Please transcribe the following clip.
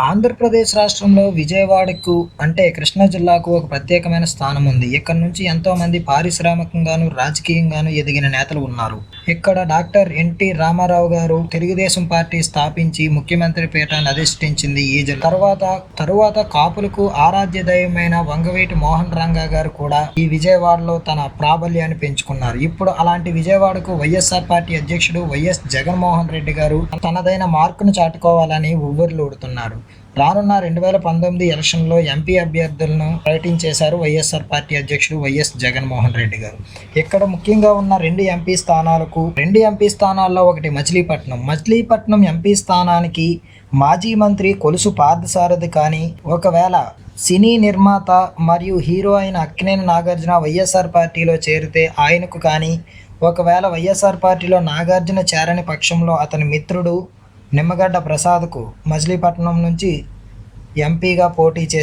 ఆంధ్రప్రదేశ్ రాష్ట్రంలో విజయవాడకు అంటే కృష్ణా జిల్లాకు ఒక ప్రత్యేకమైన స్థానం ఉంది. ఇక్కడ నుంచి ఎంతోమంది పారిశ్రామికంగాను రాజకీయంగాను ఎదిగిన నేతలు ఉన్నారు. ఇక్కడ డాక్టర్ ఎన్టీ రామారావు గారు తెలుగుదేశం పార్టీ స్థాపించి ముఖ్యమంత్రి పీఠాన్ని అధిష్ఠించింది ఈ జిల్లా తర్వాత తరువాత కాపులకు ఆరాధ్య దైవమైన వంగవీటి మోహన్ రంగా గారు కూడా ఈ విజయవాడలో తన ప్రాబల్యాన్ని పెంచుకున్నారు. ఇప్పుడు అలాంటి విజయవాడకు వైఎస్ఆర్ పార్టీ అధ్యక్షుడు వైఎస్ జగన్మోహన్ రెడ్డి గారు తనదైన మార్కును చాటుకోవాలని ఉవ్వరులూడుతున్నారు రానున్న రెండు వేల పంతొమ్మిది ఎలక్షన్లో ఎంపీ అభ్యర్థులను ప్రకటించేశారు వైఎస్ఆర్ పార్టీ అధ్యక్షుడు వైఎస్ జగన్మోహన్ రెడ్డి గారు. ఇక్కడ ముఖ్యంగా ఉన్న రెండు ఎంపీ స్థానాలకు రెండు ఎంపీ స్థానాల్లో ఒకటి మచిలీపట్నం. మచిలీపట్నం ఎంపీ స్థానానికి మాజీ మంత్రి కొలుసు పార్థసారథి కానీ ఒకవేళ సినీ నిర్మాత మరియు హీరో అయిన అక్కినేని నాగార్జున వైఎస్ఆర్ పార్టీలో చేరితే ఆయనకు కానీ ఒకవేళ వైఎస్ఆర్ పార్టీలో నాగార్జున చేరని పక్షంలో అతని మిత్రుడు నిమ్మగడ్డ ప్రసాద్కు మచిలీపట్నం నుంచి ఎంపీగా పోటీ చేశారు.